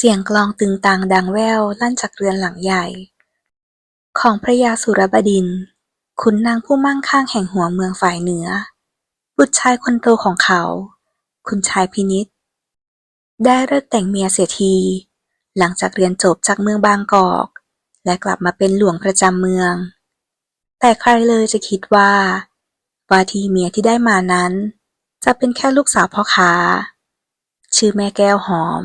เสียงกลองตึงตังดังแว่วลั่นจากเรือนหลังใหญ่ ของพระยาสุรบดินทร์ขุนนางผู้มั่งคั่งแห่งหัวเมืองฝ่ายเหนือ บุตรชายคนโตของเขา คุณชายพินิษได้เลิกแต่งเมียเสียที หลังจากเรียนจบจากเมืองบางกอก และกลับมาเป็นหลวงประจำเมือง แต่ใครเลยจะคิดว่าว่าที่เมียที่ได้มานั้น จะเป็นแค่ลูกสาวพ่อค้า ชื่อแม่แก้วหอม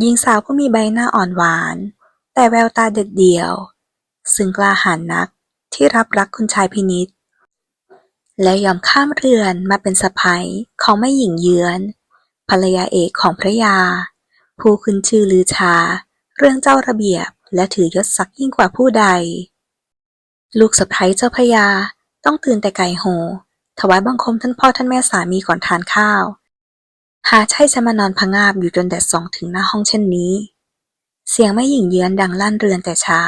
หญิงสาวผู้มีใบหน้าอ่อนหวาน แต่แววตาเด็ดเดี่ยว ซึ่งกล้าหาญนักที่รับรักคุณชายพินิษและยอมข้ามเรือนมาเป็นสะใภ้ของแม่หญิงเยือน ภรรยาเอกของพระยา ผู้ขึ้นชื่อลือชา เรื่องเจ้าระเบียบและถือยศศักดิ์ยิ่งกว่าผู้ใด ลูกสะใภ้เจ้าพระยาต้องตื่นแต่ไก่โหถวายบังคมท่านพ่อท่านแม่สามีก่อนทานข้าว หาใช่จะมานอนพะงาบอยู่จนแดดส่องถึงหน้าห้องเช่นนี้ เสียงแม่หญิงเยือนดังลั่นเรือนแต่เช้า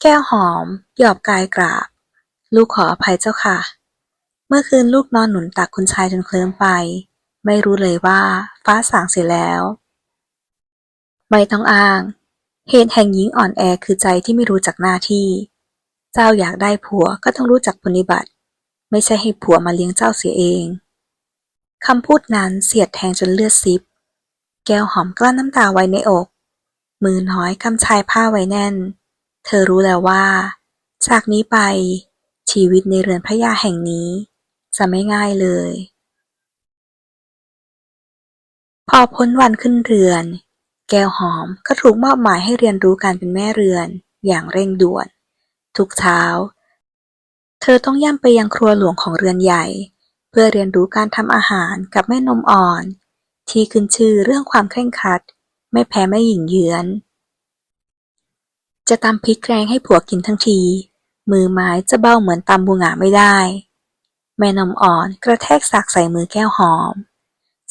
แก้วหอม หยอบกายกราบ ลูกขออภัยเจ้าค่ะ เมื่อคืนลูกนอนหนุนตักคุณชายจนเคลิ้มไป ไม่รู้เลยว่าฟ้าสางเสียแล้ว ไม่ต้องอ้าง เหตุแห่งหญิงอ่อนแอคือใจที่ไม่รู้จักหน้าที่ เจ้าอยากได้ผัวก็ต้องรู้จักปฏิบัติ ไม่ใช่ให้ผัวมาเลี้ยงเจ้าเสียเอง คำพูดนั้นเสียดแทงจนเลือดซิบ แก้วหอมกลั้นน้ำตาไว้ในอก มือน้อยกำชายผ้าไว้แน่น เธอรู้แล้วว่า จากนี้ไป ชีวิตในเรือนพระยาแห่งนี้ จะไม่ง่ายเลย พอพ้นวันขึ้นเรือน แก้วหอมก็ถูกมอบหมายให้เรียนรู้การเป็นแม่เรือนอย่างเร่งด่วน ทุกเช้า เธอต้องย่ำไปยังครัวหลวงของเรือนใหญ่ เพื่อเรียนรู้การทำอาหารกับแม่นมอ่อนที่ขึ้นชื่อเรื่องความเคร่งครัด ไม่แพ้แม่หญิงเยือน จะตำพริกแกงให้ผัวกินทั้งที มือไม้จะเบ้าเหมือนตำบูหงาไม่ได้ แม่นมอ่อนกระแทกสากใส่มือแก้วหอม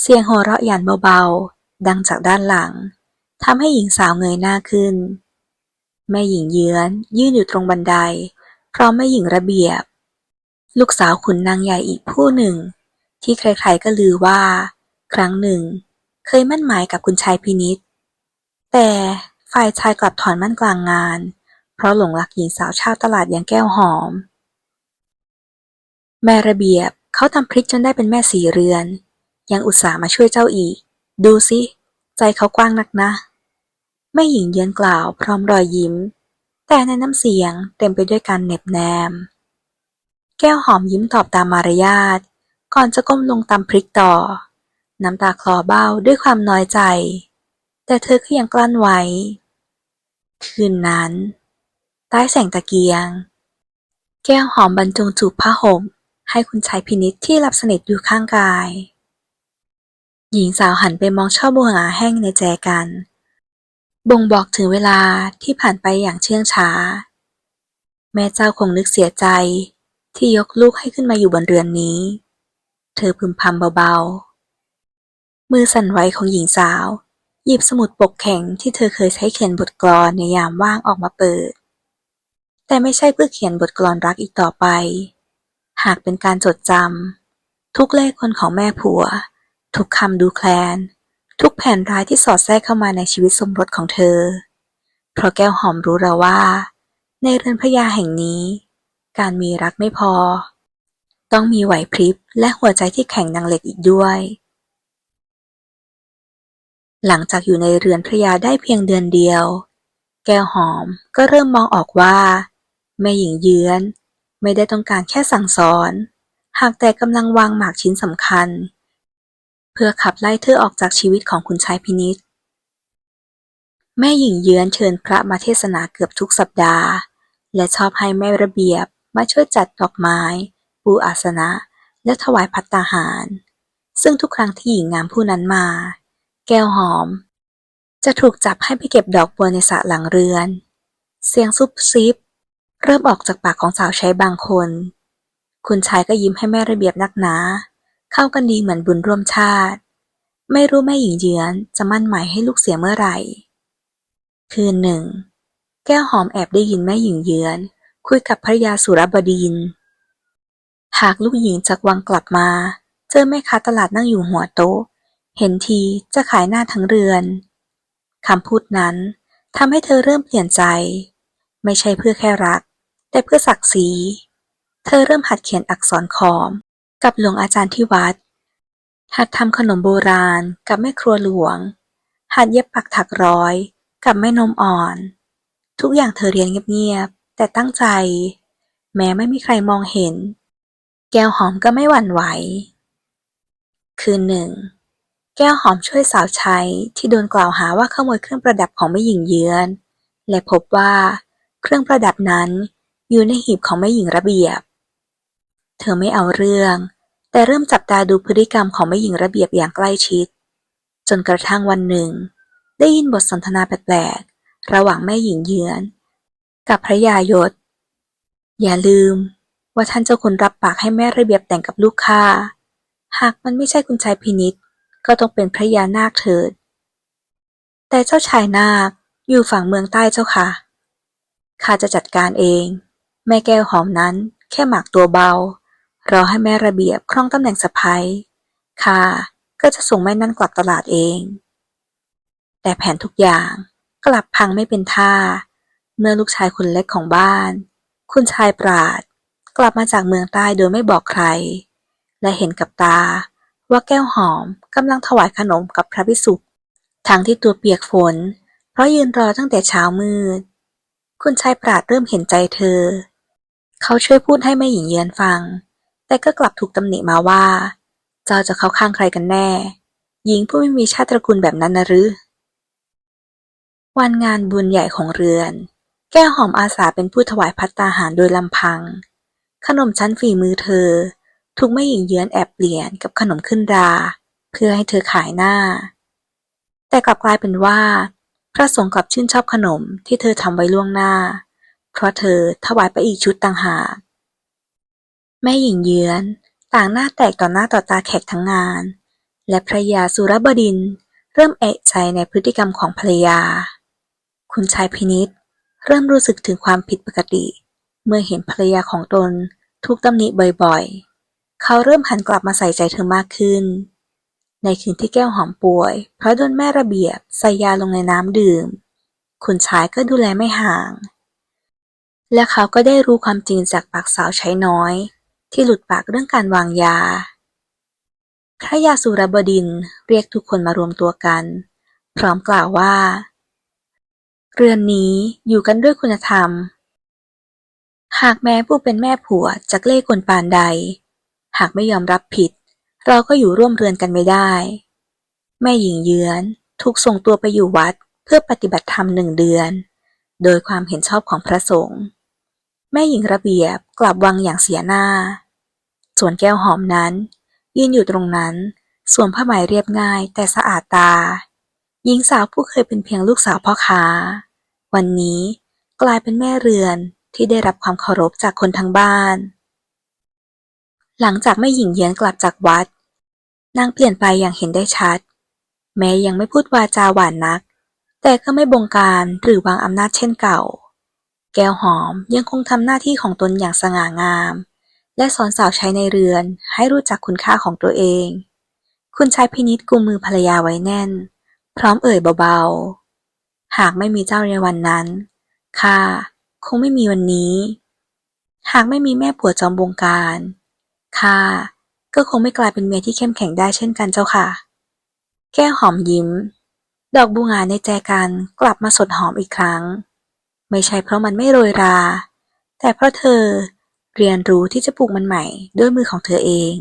เสียงโหเราะหยันเบาๆ ดังจากด้านหลังทำให้หญิงสาวเงยหน้าขึ้น แม่หญิงเยือน ยืนอยู่ตรงบันได พร้อมแม่หญิงระเบียบ ลูกสาวขุนนางใหญ่อีกผู้หนึ่ง ที่ใครๆก็ลือว่า ครั้งหนึ่ง เคยมั่นหมายกับคุณชายพินิษแต่ฝ่ายชายกลับถอนมั่นกลางงาน เพราะหลงรักหญิงสาวชาวตลาดอย่างแก้วหอม แม่ระเบียบเขาทำพริกจนได้เป็นแม่สีเรือน ยังอุตส่าห์มาช่วยเจ้าอีก ดูสิ ใจเขากว้างนักนะแม่หญิงเยือนกล่าวพร้อมรอยยิ้ม แต่ในน้ำเสียงเต็มไปด้วยการเหน็บแนม แก้วหอมยิ้มตอบตามมารยาท ก่อนจะก้มลงตำพริกต่อ น้ำตาคลอเบ้าด้วยความน้อยใจ แต่เธอก็ยังกลั้นไว้ คืนนั้น ใต้แสงตะเกียง แก้วหอมบรรจงจูบผ้าห่มให้คุณชายพินิษที่หลับสนิทอยู่ข้างกาย หญิงสาวหันไปมองช่อบัวหงาแห้งในแจกัน บ่งบอกถึงเวลาที่ผ่านไปอย่างเชื่องช้า แม่เจ้าคงนึกเสียใจ ที่ยกลูกให้ขึ้นมาอยู่บนเรือนนี้ เธอพึมพำเบาๆ มือสั่นไหวของหญิงสาว หยิบสมุดปกแข็งที่เธอเคยใช้เขียนบทกลอนในยามว่างออกมาเปิด แต่ไม่ใช่เพื่อเขียนบทกลอนรักอีกต่อไป หากเป็นการจดจำทุกเลขคนของแม่ผัว ทุกคำดูแคลน ทุกแผนร้ายที่สอดแทรกเข้ามาในชีวิตสมรสของเธอ เพราะแก้วหอมรู้แล้วว่า ในเรือนพระยาแห่งนี้ การมีรักไม่พอ ต้องมีไหวพริบและหัวใจที่แข็งดังเหล็กอีกด้วย หลังจากอยู่ในเรือนพระยาได้เพียงเดือนเดียว แก้วหอมก็เริ่มมองออกว่าแม่หญิงเยือน ไม่ได้ต้องการแค่สั่งสอน หากแต่กำลังวางหมากชิ้นสำคัญ เพื่อขับไล่เธอออกจากชีวิตของคุณชายพินิษแม่หญิงเยือนเชิญพระมาเทศนาเกือบทุกสัปดาห์ และชอบให้แม่ระเบียบ มาช่วยจัดดอกไม้ ปูอาสนะ และถวายพัตตาหาร ซึ่งทุกครั้งที่หญิงงามผู้นั้นมา แก้วหอม จะถูกจับให้ไปเก็บดอกบัวในสระหลังเรือน เสียงซุบซิบ เริ่มออกจากปากของสาวใช้บางคน คุณชายก็ยิ้มให้แม่ระเบียบนักหนา เข้ากันดีเหมือนบุญร่วมชาติ ไม่รู้แม่หญิงเยือนจะมั่นหมายให้ลูกเสียเมื่อไหร่ คืนหนึ่ง แก้วหอมแอบได้ยินแม่หญิงเยือน คุยกับภรรยาสุรบดินทร์ หากลูกหญิงจากวังกลับมา เจอแม่ค้าตลาดนั่งอยู่หัวโต๊ะ เห็นทีจะขายหน้าทั้งเรือน คำพูดนั้นทำให้เธอเริ่มเปลี่ยนใจ ไม่ใช่เพื่อแค่รัก แต่เพื่อศักดิ์ศรี เธอเริ่มหัดเขียนอักษรขอม กับหลวงอาจารย์ที่วัด หัดทำขนมโบราณกับแม่ครัวหลวง หัดเย็บปักถักร้อย กับแม่นมอ่อน ทุกอย่างเธอเรียนเงียบๆ แต่ตั้งใจ แม้ไม่มีใครมองเห็น แก้วหอมก็ไม่หวั่นไหว คืนหนึ่ง แก้วหอมช่วยสาวใช้ที่โดนกล่าวหาว่าขโมยเครื่องประดับของแม่หญิงเยือน และพบว่าเครื่องประดับนั้นอยู่ในหีบของแม่หญิงระเบียบ เธอไม่เอาเรื่อง แต่เริ่มจับตาดูพฤติกรรมของแม่หญิงระเบียบอย่างใกล้ชิด จนกระทั่งวันหนึ่ง ได้ยินบทสนทนาแปลกๆ ระหว่างแม่หญิงเยือน กับพระยายศ อย่าลืมว่าท่านเจ้าคุณรับปากให้แม่ระเบียบแต่งกับลูกค้า หากมันไม่ใช่คุณชายพินิษก็ต้องเป็นพระยานาคเถิด แต่เจ้าชายนาคอยู่ฝั่งเมืองใต้เจ้าค่ะ ข้าจะจัดการเอง แม่แก้วหอมนั้นแค่หมากตัวเบา รอให้แม่ระเบียบครองตำแหน่งสะพ้ยข้าก็จะส่งแม่นั่นกลับตลาดเอง แต่แผนทุกอย่างกลับพังไม่เป็นท่า เมื่อลูกชายคนเล็กของบ้าน คุณชายปราด กลับมาจากเมืองใต้โดยไม่บอกใคร และเห็นกับตาว่าแก้วหอมกำลังถวายขนมกับพระภิกษุทั้งที่ตัวเปียกฝน เพราะยืนรอตั้งแต่เช้ามืด คุณชายปราดเริ่มเห็นใจเธอ เขาช่วยพูดให้แม่หญิงเยือนฟัง แต่ก็กลับถูกตำหนิมาว่า เจ้าจะเข้าข้างใครกันแน่ หญิงผู้ไม่มีชาติตระกูลแบบนั้นนะหรือ วันงานบุญใหญ่ของเรือน แก้วหอมอาสาเป็นผู้ถวายพัตตาหารโดยลำพัง ขนมชั้นฝีมือเธอ ถูกแม่หญิงเยือนแอบเปลี่ยนกับขนมขึ้นรา เพื่อให้เธอขายหน้า แต่กลับกลายเป็นว่า พระสงฆ์กลับชื่นชอบขนมที่เธอทำไว้ล่วงหน้า เพราะเธอถวายไปอีกชุดต่างหาก แม่หญิงเยือนต่างหน้าแตกต่อหน้าต่อตาแขกทั้งงาน และพระยาสุรบดินเริ่มเอะใจในพฤติกรรมของภรรยา คุณชายพินิษ เริ่มรู้สึกถึงความผิดปกติ เมื่อเห็นภรรยาของตนถูกตำหนิบ่อยๆ เขาเริ่มหันกลับมาใส่ใจเธอมากขึ้น ในคืนที่แก้วหอมป่วย เพราะโดนแม่ระเบียบใส่ยาลงในน้ำดื่ม คุณชายก็ดูแลไม่ห่าง และเขาก็ได้รู้ความจริงจากปากสาวใช้น้อย ที่หลุดปากเรื่องการวางยาพระยาสุรบดินเรียกทุกคนมารวมตัวกัน พร้อมกล่าวว่า เรือนนี้อยู่กันด้วยคุณธรรม หากแม้ผู้เป็นแม่ผัวจะเล่กลปานใด หากไม่ยอมรับผิด เราก็อยู่ร่วมเรือนกันไม่ได้ แม่หญิงเยือนถูกส่งตัวไปอยู่วัดเพื่อปฏิบัติธรรมหนึ่งเดือน โดยความเห็นชอบของพระสงฆ์แม่หญิงระเบียบกลับวังอย่างเสียหน้า ส่วนแก้วหอมนั้น ยืนอยู่ตรงนั้นสวมผ้าไหมเรียบง่ายแต่สะอาดตา หญิงสาวผู้เคยเป็นเพียงลูกสาวพ่อค้า วันนี้กลายเป็นแม่เรือนที่ได้รับความเคารพจากคนทั้งบ้าน หลังจากแม่หญิงเยือนกลับจากวัด นางเปลี่ยนไปอย่างเห็นได้ชัด แม้ยังไม่พูดวาจาหวานนัก แต่ก็ไม่บงการหรือวางอำนาจเช่นเก่า แก้วหอมยังคงทำหน้าที่ของตนอย่างสง่างาม และสอนสาวใช้ในเรือนให้รู้จักคุณค่าของตัวเอง คุณชายพินิจกุมมือภรรยาไว้แน่น พร้อมเอ่ยเบา ๆ หากไม่มีเจ้าในวันนั้น ข้าคงไม่มีวันนี้ หากไม่มีแม่ผัวจอมบงการ ข้าก็คงไม่กลายเป็นเมียที่เข้มแข็งได้เช่นกันเจ้าค่ะ แก้วหอมยิ้ม ดอกบูงาในแจกันกลับมาสดหอมอีกครั้ง ไม่ใช่เพราะมันไม่โรยรา แต่เพราะเธอเรียนรู้ที่จะปลูกมันใหม่ด้วยมือของเธอเอง